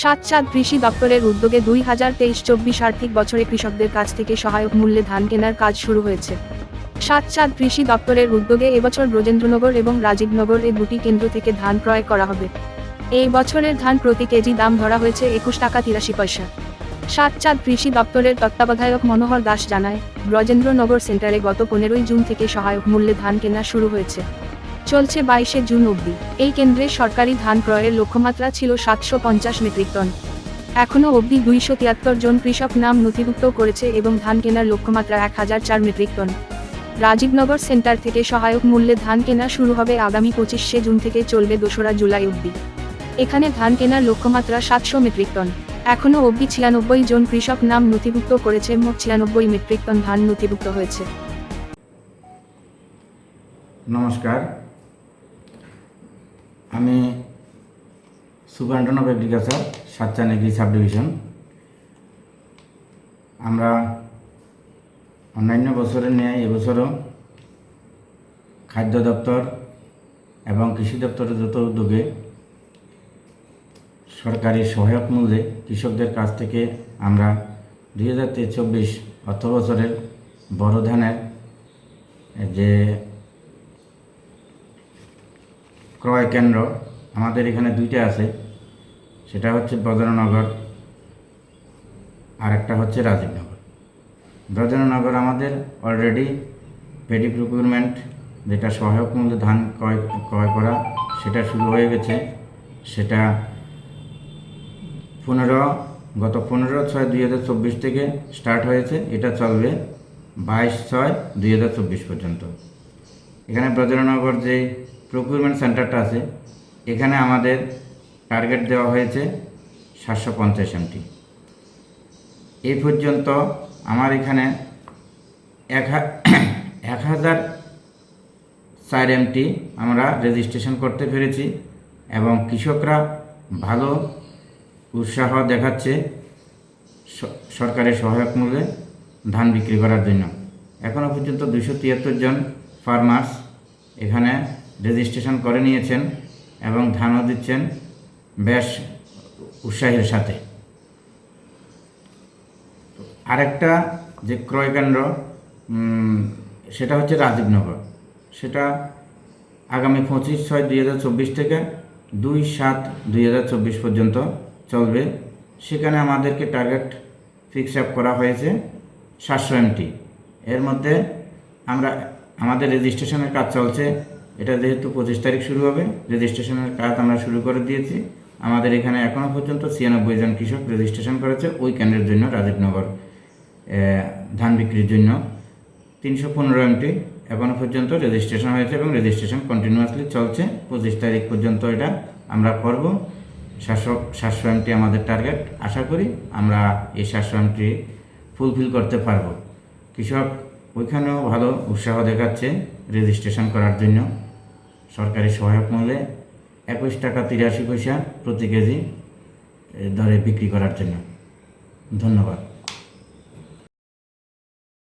সাত চাঁদ কৃষি দপ্তরের উদ্যোগে দুই হাজার তেইশ চব্বিশ আর্থিক বছরে কৃষকদের কাছ থেকে সহায়ক মূল্যে ধান কেনার কাজ শুরু হয়েছে। সাত চাঁদ কৃষি দপ্তরের উদ্যোগে এবছর ব্রজেন্দ্রনগর এবং রাজীবনগর এ দুটি কেন্দ্র থেকে ধান ক্রয় করা হবে। এই বছরের ধান প্রতি কেজি দাম ধরা হয়েছে একুশ টাকা তিরাশি পয়সা। সাত চাঁদ কৃষি দপ্তরের তত্ত্বাবধায়ক মনোহর দাস জানায়, ব্রজেন্দ্রনগর সেন্টারে গত পনেরোই জুন থেকে সহায়ক মূল্যে ধান কেনা শুরু হয়েছে। চলছে বাইশে জুন অবধি। এই কেন্দ্রে সরকারি ধান ক্রয়ের লক্ষ্যমাত্রা ছিল সাতশো পঞ্চাশ মেট্রিক টন। এখনও অবধি দুইশো তিয়াত্তর জন কৃষক নাম নথিভুক্ত করেছে এবং ধান কেনার লক্ষ্যমাত্রা এক হাজার চার মেট্রিক টন। রাজীবনগর সেন্টার থেকে সহায়ক মূল্যে ধান কেনা শুরু হবে আগামী পঁচিশে জুন থেকে চলবে দোসরা জুলাই অবধি। এখানে ধান কেনার লক্ষ্যমাত্রা সাতশো মেট্রিক টন। এখনও অবধি ছিয়ানব্বই জন কৃষক নাম নথিভুক্ত করেছে, মোট ছিয়ানব্বই মেট্রিক টন ধান নথিভুক্ত হয়েছে। নমস্কার। আমি সুপারিনটেন্ডেন্ট অফ এগ্রিকালচার সাতচান এগ্রি সাব ডিভিশন আমরা অন্যান্য বছরের ন্যায় এবছরও খাদ্য দপ্তর এবং কৃষি দপ্তরের যত উদ্যোগে সরকারি সহায়ক মূল্যে কৃষকদের কাছ থেকে আমরা দুই হাজার চব্বিশ অর্থ বছরের বড় ধানের যে ক্রয় কেন্দ্র। আমাদের এখানে দুইটা আছে। সেটা হচ্ছে বদরনগর আর একটা হচ্ছে রাজীবনগর। বদরনগর আমাদের অলরেডি পেডি প্রকিউরমেন্ট যেটা সহায়ক মূল্যে ধান ক্রয় ক্রয় করা, সেটা শুরু হয়ে গেছে। সেটা পনেরো, গত পনেরো ছয় দুই হাজার চব্বিশ থেকে স্টার্ট হয়েছে। এটা চলবে বাইশ ছয় দুই হাজার চব্বিশ পর্যন্ত। এখানে ব্রজনগর যে প্রকিউরমেন্ট সেন্টারটা আছে। এখানে আমাদের টার্গেট দেওয়া হয়েছে সাতশো পঞ্চাশ এমটি এই পর্যন্ত আমার এখানে এক এক হাজার চার এমটি আমরা রেজিস্ট্রেশন করতে পেরেছি এবং কৃষকরা ভালো উৎসাহ দেখাচ্ছে সরকারের সহায়ক মূল্যে ধান বিক্রি করার জন্য। এখনও পর্যন্ত দুশো তিয়াত্তর জন ফার্মার্স এখানে রেজিস্ট্রেশন করে নিয়েছেন এবং ধানও দিচ্ছেন বেশ উৎসাহের সাথে। আরেকটা যে ক্রয় কেন্দ্র সেটা হচ্ছে রাজীবনগর। সেটা আগামী পঁচিশ ছয় দুই হাজার চব্বিশ থেকে দুই সাত দুই হাজার চব্বিশ পর্যন্ত চলবে। সেখানে আমাদেরকে টার্গেট ফিক্স আপ করা হয়েছে সাতশো এমটি। এর মধ্যে আমরা, আমাদের রেজিস্ট্রেশনের কাজ চলছে এটা যেহেতু পঁচিশ তারিখ শুরু হবে রেজিস্ট্রেশনের কাজ আমরা শুরু করে দিয়েছি। আমাদের এখানে এখনও পর্যন্ত ছিয়ানব্বই জন কৃষক রেজিস্ট্রেশন করেছে, ওই কেন্দ্রের জন্য, রাজীবনগর ধান বিক্রির জন্য। তিনশো পনেরো এমটি এখনও পর্যন্ত রেজিস্ট্রেশন হয়েছে এবং রেজিস্ট্রেশন কন্টিনিউয়াসলি চলছে। পঁচিশ তারিখ পর্যন্ত এটা আমরা করব। সাতশো সাতশো এমটি আমাদের টার্গেট আশা করি আমরা এই সাতশো এমটি ফুলফিল করতে পারব। কৃষক ওইখানেও ভালো উৎসাহ দেখাচ্ছে রেজিস্ট্রেশন করার জন্য। সরকারি সহায়ক মূল্যে একুশ টাকা তিরাশি পয়সা প্রতি কেজি দরে বিক্রি করার জন্য। ধন্যবাদ।